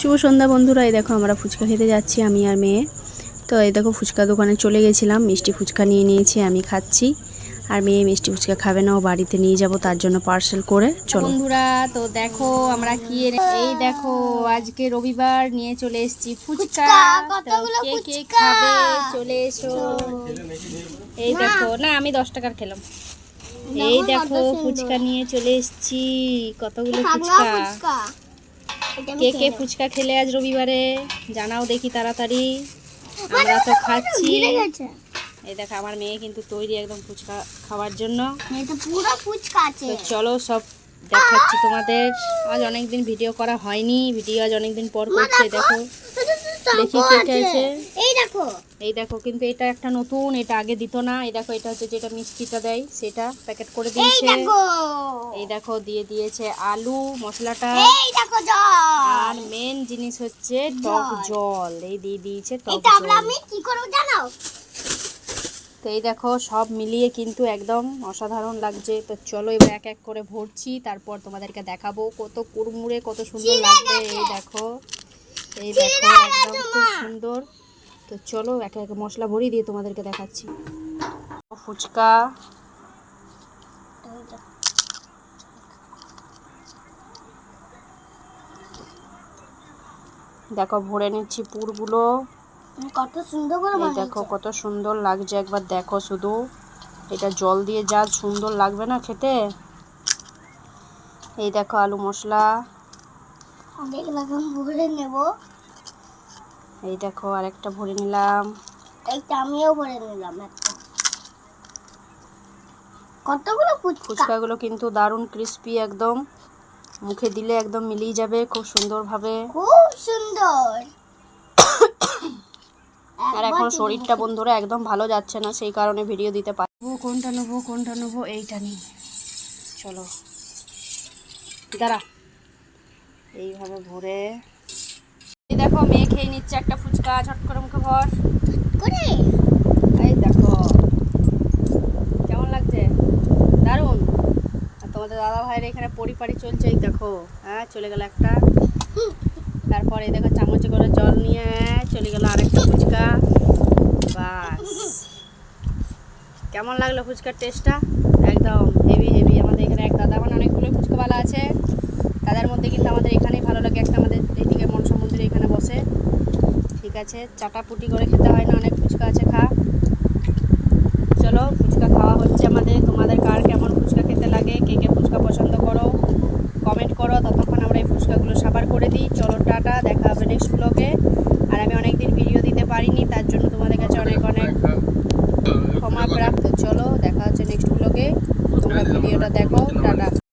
শুভ সন্ধ্যা বন্ধুরা এই দেখো আমরা ফুচকা খেতে যাচ্ছি আমি আর মেয়ে। তো এই দেখো ফুচকা দোকানে চলে গেছিলাম মিষ্টি ফুচকা নিয়ে নিয়েছি আমি খাচ্ছি। আর মেয়ে মিষ্টি ফুচকা খাবে না ও বাড়িতে নিয়ে যাব তার জন্য পার্সেল করে। চলো। বন্ধুরা তো দেখো আমরা কি এই দেখো আজকে রবিবার নিয়ে চলে এসেছি ফুচকা। কে কে খাবে চলে এসো। এই দেখো না আমি দশ টাকার খেলাম। এই দেখো ফুচকা নিয়ে চলে এসেছি কতগুলো ফুচকা। কে কে ফুচকা খেলে আজ রবিবারে? জানাও দেখি তাড়াতাড়ি। আমরা তো খাচ্ছি। এই দেখো আমার মেয়ে কিন্তু তৈরি একদম ফুচকা খাওয়ার জন্য। পুরো ফুচকা আছে। তো চলো সব দেখাচ্ছি তোমাদের। আজ অনেকদিন ভিডিও করা হয়নি। ভিডিও আজ অনেকদিন পর করছে দেখো। দেখি। কে কে আছে। দেখো। এই দেখো কিন্তু এটা একটা নতুন এটা আগে দিত না। এই দেখো এটা হচ্ছে যেটা মিষ্টিটা দেয় সেটা প্যাকেট করে দিয়েছে। এই দেখো দিয়ে দিয়েছে আলু মশলাটা। এই দেখো আর মেন জিনিস হচ্ছে টক জল। এই দিয়ে দিয়েছে টক জল। আমি কি করব জানো? তো এই দেখো সব মিলিয়ে কিন্তু একদম অসাধারণ লাগছে। তো চলো এবার এক এক করে ভরছি তারপর তোমাদেরকে দেখাবো কত কুড়মুড়ে কত সুন্দর লাগবে। এই দেখো। এই দেখো একদম খুব সুন্দর। তো চলো একে এক মশলা ভরিয়ে দিয়ে তোমাদেরকে দেখাচ্ছি। ফুচকা। দেখো ভরে নিচ্ছি পুরগুলো। কত সুন্দর করে দেখো কত সুন্দর লাগছে একবার দেখো শুধু। এটা জল দিয়ে যা সুন্দর লাগবে না খেতে। এই দেখো আলু মশলা। ভরে নেব। এই দেখো আরেকটা ভরে নিলাম। এইটা আমিও ভরে নিলাম একটা। কতগুলো ফুচকা? ফুচকাগুলো কিন্তু দারুণ ক্রিস্পি একদম। মুখে দিলে একদম মিলিয়ে যাবে খুব সুন্দরভাবে। খুব সুন্দর। আর এখন শরীরটা বন্ধুরা একদম ভালো যাচ্ছে না সেই কারণে ভিডিও দিতে পারব কোনটা নেব কোনটা নেব এইটা নিই চলো। দাঁড়া। এইভাবে ভরে এই দেখো মেয়ে খেয়ে নিচ্ছে একটা ফুচকা ঝট করে মুখে ভর। করে? এই দেখো কেমন লাগছে? দারুণ। আর তোমাদের দাদা ভাইয়ের এখানে পরিপাড়ি চলছে এই দেখো। হ্যাঁ চলে গেল একটা। তারপরে দেখো চামচে করে জল নিয়ে চলে গেল আরেকটা ফুচকা। বাস। কেমন লাগল ফুচকার টেস্টটা একদম হেভি হেভি আমাদের এখানে এক দাদা মানে অনেকগুলো ফুচকাওয়ালা আছে। তাদের মধ্যে কিন্তু আমাদের এখানেই ভালো লাগে একটা আমাদের এইদিকে মনসা মন্দিরে এখানে বসে ঠিক আছে চাটাপুটি করে খেতে হয় না অনেক ফুচকা আছে খা। চলো ফুচকা খাওয়া হচ্ছে আমাদের। তোমাদের কার কেমন ফুচকা খেতে লাগে কে কে ফুচকা পছন্দ করো কমেন্ট করো ততক্ষণ আমরা এই ফুচকাগুলো সাবার করে দিই। চলো টাটা দেখা হবে নেক্সট ব্লগে আর আমি অনেক দিন ভিডিও দিতে পারিনি তার জন্য তোমাদের কাছে অনেক অনেক ক্ষমা প্রাপ্ত চলো দেখা হচ্ছে নেক্সট ব্লগে তোমরা ভিডিওটা দেখো টাটা।